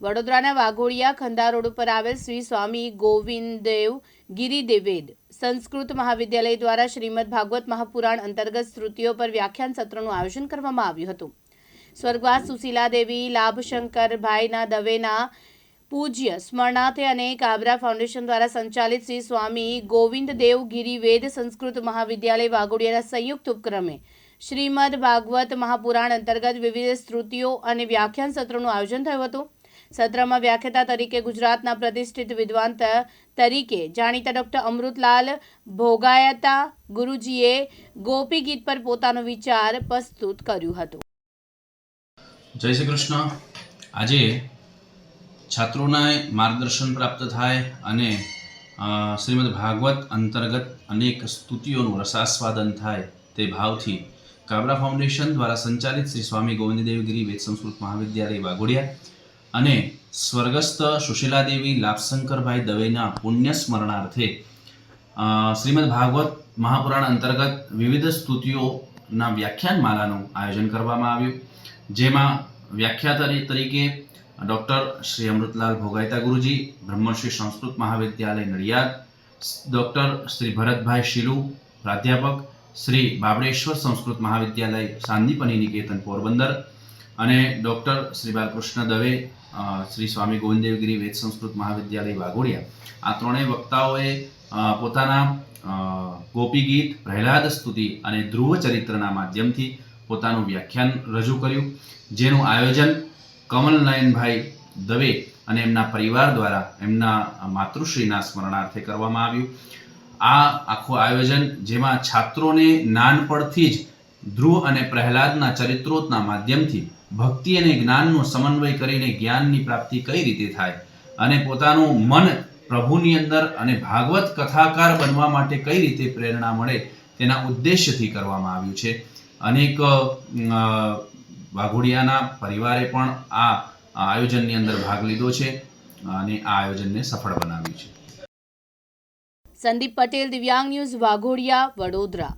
વડોદરાના વાઘોડિયા ખંડા રોડ ઉપર આવેલ શ્રી સ્વામી ગોવિંદદેવ ગિરિદેવેદ સંસ્કૃત મહાવિદ્યાલય દ્વારા શ્રીમદ ભાગવત મહાપુરાણ અંતર્ગત શ્રુતિઓ પર વ્યાખ્યાન સત્રનું આયોજન કરવામાં આવ્યું હતું. સ્વર્ગવાસ સુશીલા દેવી લાભશંકરભાઈના દવેના પૂજ્ય સ્મરણાર્થે અને કાબરા ફાઉન્ડેશન દ્વારા સંચાલિત શ્રી સ્વામી ગોવિંદદેવ ગિરિવેદ સંસ્કૃત મહાવિદ્યાલય વાઘોડિયાના સંયુક્ત ઉપક્રમે શ્રીમદ ભાગવત મહાપુરાણ અંતર્ગત વિવિધ સ્તુતિઓ અને વ્યાખ્યાન સત્રનું આયોજન થયું હતું. સત્રમાં વ્યાખ્યાતા તરીકે ગુજરાતના પ્રતિષ્ઠિત વિદ્વાન તરીકે જાણીતા ડોક્ટર અમૃતલાલ ભોગાયતા ગુરુજીએ ગોપી ગીત પર પોતાનો વિચાર પ્રસ્તુત કર્યું હતું. જય શ્રી કૃષ્ણ. આજે છાત્રોના માર્ગદર્શન પ્રાપ્ત થાય અને શ્રીમદ ભાગવત અંતર્ગત અનેક સ્તુતિઓનું રસાસ્વાદન થાય તે ભાવથી કાબરા ફાઉન્ડેશન દ્વારા સંચાલિત શ્રી સ્વામી ગોવિંદદેવગીરી વેદ સંસ્કૃત મહાવિદ્યાલય વાઘોડિયા અને સ્વર્ગસ્થ સુશીલાદેવી લાભશંકરભાઈ દવેના પુણ્ય સ્મરણાર્થે શ્રીમદ ભાગવત મહાપુરાણ અંતર્ગત વિવિધ સ્તુતિઓના વ્યાખ્યાન માલાનું આયોજન કરવામાં આવ્યું. જેમાં વ્યાખ્યા તરીકે ડૉક્ટર શ્રી અમૃતલાલ ભોગાયતા ગુરુજી, બ્રહ્મશ્રી સંસ્કૃત મહાવિદ્યાલય નડિયાદ, ડૉક્ટર શ્રી ભરતભાઈ શિલુ, પ્રાધ્યાપક શ્રી બાબળેશ્વર સંસ્કૃત મહાવિદ્યાલય સાંદીપની નિકેતન પોરબંદર અને ડૉક્ટર શ્રી બાલકૃષ્ણ દવે શ્રી સ્વામી ગોવિંદેવગીરી વેદ સંસ્કૃત મહાવિદ્યાલય વાઘોડિયા. આ ત્રણેય વક્તાઓએ પોતાના ગોપી ગીત પ્રહલાદ સ્તુતિ અને ધ્રુવ ચરિત્રના માધ્યમથી પોતાનું વ્યાખ્યાન રજૂ કર્યું, જેનું આયોજન કમલનયનભાઈ દવે અને એમના પરિવાર દ્વારા એમના માતૃશ્રીના સ્મરણાર્થે કરવામાં આવ્યું. આ આખું આયોજન, જેમાં છાત્રોને નાનપણથી જ ધ્રુવ અને પ્રહલાદના ચરિત્રોના માધ્યમથી ભક્તિ અને જ્ઞાનનો સમન્વય કરીને જ્ઞાનની પ્રાપ્તિ કઈ રીતે થાય? અને પોતાનું મન પ્રભુની અંદર અને ભાગવત કથાકાર બનવા માટે કઈ રીતે પ્રેરણા મળે તેના ઉદ્દેશ્યથી કરવામાં આવ્યું છે. અનેક વાઘોડિયાના પરિવારે પણ આ આયોજનની અંદર ભાગ લીધો છે અને આ આયોજનને સફળ બનાવ્યું છે. સંદીપ પટેલ, દિવ્યાંગ ન્યૂઝ, વાઘોડિયા, વડોદરા.